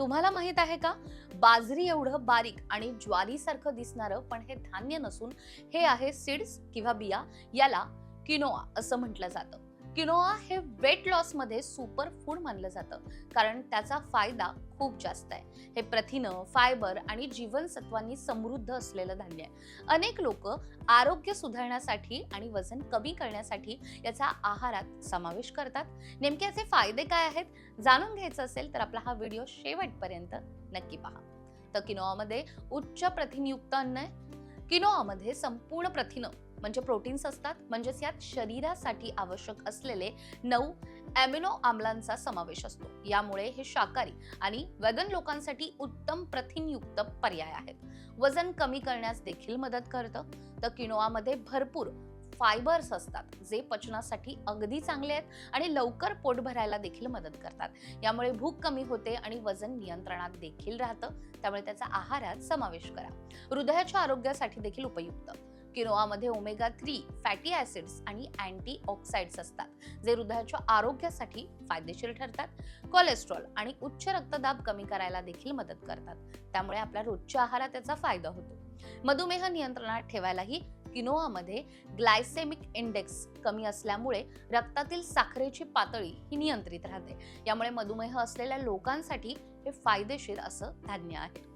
तुम्हाला माहीत आहे का? बाजरी एवढं बारीक आणि ज्वारीसारखं दिसणारं पण हे धान्य नसून हे आहे सीड्स किंवा बिया याला किनोआ असं म्हटलं जातं. किनोआ हे वेट लॉसमध्ये सुपर फूड मानलं जातं. कारण त्याचा फायदा खूप जास्त आहे. हे प्रथिनं फायबर आणि जीवनसत्वांनी समृद्ध असलेलं धान्य आहे. अनेक लोक आरोग्य सुधारण्यासाठी आणि वजन कमी करण्यासाठी याचा आहारात समावेश करतात. नेमके याचे फायदे काय आहेत? जाणून घ्यायचं असेल तर आपला हा व्हिडिओ शेवटपर्यंत नक्की पहा. तर किनोआमध्ये उच्च प्रथिनयुक्त अन्न आहे. किनोआमध्ये संपूर्ण प्रथिनं म्हणजे प्रोटीन्स असतात म्हणजेच यात शरीरासाठी आवश्यक असलेले नऊ ॲमिनो आम्लांचा समावेश असतो. यामुळे हे शाकाहारी आणि वेगन लोकांसाठी उत्तम प्रथिनयुक्त पर्याय आहेत. वजन कमी करण्यास देखील मदत करतं. तर किनोआमध्ये भरपूर फायबर्स असतात जे पचनासाठी अगदी चांगले आहेत आणि लवकर पोट भरायला देखील मदत करतात. यामुळे भूक कमी होते आणि वजन नियंत्रणात देखील राहतं. त्यामुळे त्याचा आहारात समावेश करा. हृदयाच्या आरोग्यासाठी देखील उपयुक्त. किनोआमध्ये ओमेगा थ्री फॅटी ऍसिड्स आणि अँटी ऑक्साइड्स असतात जे हृदयाच्या आरोग्यासाठी फायदेशीर ठरतात. कोलेस्ट्रॉल आणि उच्च रक्तदाब कमी करायला देखील मदत करतात. त्यामुळे आपल्या रोजच्या आहारात त्याचा फायदा होतो. मधुमेह नियंत्रणात ठेवायलाही किनोआमध्ये ग्लायसेमिक इंडेक्स कमी असल्यामुळे रक्तातील साखरेची पातळी ही नियंत्रित राहते. यामुळे मधुमेह असलेल्या लोकांसाठी हे फायदेशीर असं धान्य आहे.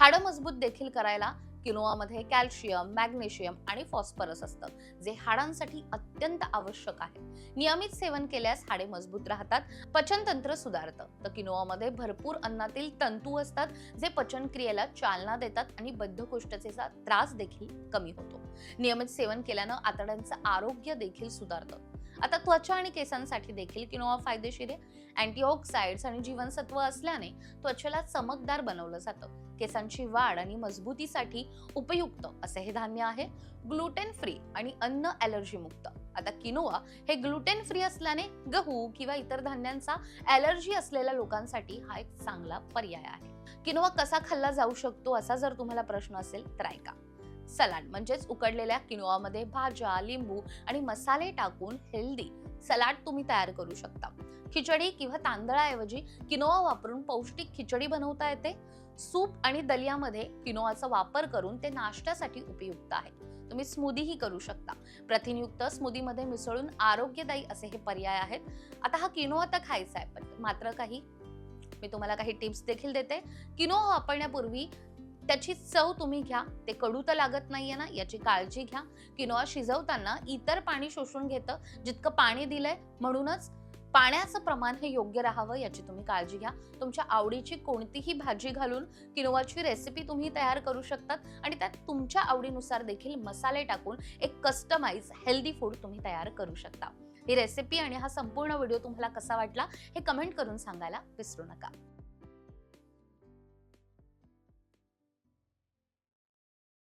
हाडं मजबूत देखील करायला किनोआमध्ये कॅल्शियम मॅग्नेशियम आणि फॉस्फरस असतं जे हाडांसाठी अत्यंत आवश्यक आहे. नियमित सेवन केल्यास हाडे मजबूत राहतात पचनतंत्र सुधारतं. तर किनोआमध्ये भरपूर अन्नातील तंतू असतात जे पचनक्रियेला चालना देतात आणि बद्धकोष्ठतेचा त्रास देखील कमी होतो. नियमित सेवन केल्यानं आतड्यांचं आरोग्य देखील सुधारतं. आता त्वचा आणि केसांसाठी देखील किनोवा फायदेशीर आहे. अँटीऑक्साइड्स आणि जीवनसत्व असल्याने त्वचेला चमकदार बनवलं जातं. केसांची वाढ आणि मजबूतीसाठी उपयुक्त असे हे धान्य आहे. ग्लुटेन फ्री आणि अन्न ॲलर्जी मुक्त. आता किनोवा हे ग्लुटेन फ्री असल्याने गहू किंवा इतर धान्यांचा ॲलर्जी असलेल्या लोकांसाठी हा एक चांगला पर्याय आहे. किनोवा कसा खाल्ला जाऊ शकतो असा जर तुम्हाला प्रश्न असेल तर ऐका. सलाड म्हणजेच उकडलेल्या किनोआमध्ये भाज्या लिंबू आणि मसाले टाकून हेल्दी सलाड तुम्ही तयार करू शकता. खिचडी किंवा तांदळाऐवजी किनोआ वापरून पौष्टिक खिचडी बनवता येते. सूप आणि दलियामध्ये किनोआचा वापर करून ते नाश्त्यासाठी उपयुक्त आहे. तुम्ही स्मूदीही करू शकता. प्रथिनयुक्त स्मूदीमध्ये मिसळून आरोग्यदायी असे हे पर्याय आहेत. आता हा किनोआ तर खायचा आहे पण मात्र काही मी तुम्हाला काही टिप्स देखील देते. किनोआ वापरण्यापूर्वी त्याची चव तुम्ही घ्या. ते कडू तर लागत नाहीये ना याची काळजी घ्या. किनोआ शिजवताना इतर पाणी शोषून घेतं. जितकं पाणी दिलंय म्हणूनच पाण्याचं प्रमाण हे योग्य राहावं याची तुम्ही काळजी घ्या. तुमच्या आवडीची कोणतीही भाजी घालून किनोवाची रेसिपी तुम्ही तयार करू शकतात. आणि त्यात तुमच्या आवडीनुसार देखील मसाले टाकून एक कस्टमाइज हेल्दी फूड तुम्ही तयार करू शकता. ही रेसिपी आणि हा संपूर्ण व्हिडिओ तुम्हाला कसा वाटला हे कमेंट करून सांगायला विसरू नका.